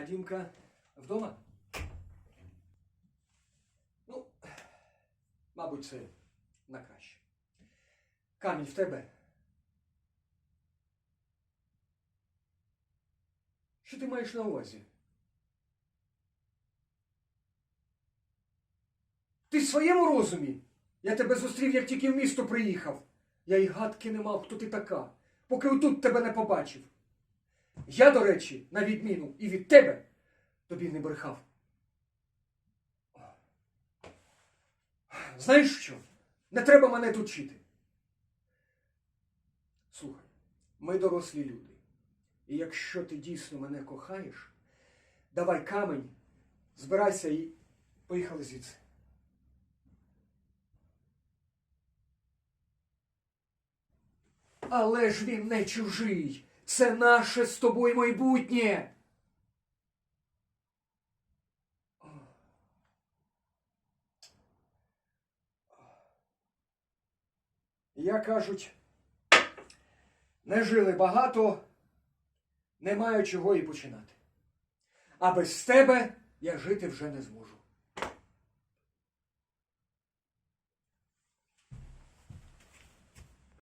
А Дімка вдома? Ну, мабуть, це на краще. Камінь в тебе. Що ти маєш на увазі? Ти в своєму розумі? Я тебе зустрів, як тільки в місто приїхав. Я й гадки не мав, хто ти така, поки отут тебе не побачив. Я, до речі, на відміну і від тебе тобі не брехав. Знаєш що? Не треба мене тут вчити. Слухай, ми дорослі люди. І якщо ти дійсно мене кохаєш, давай камень, збирайся і поїхали звідси. Але ж він не чужий. Це наше з тобою майбутнє. Я кажуть, не жили багато, не маю чого і починати. А без тебе я жити вже не зможу.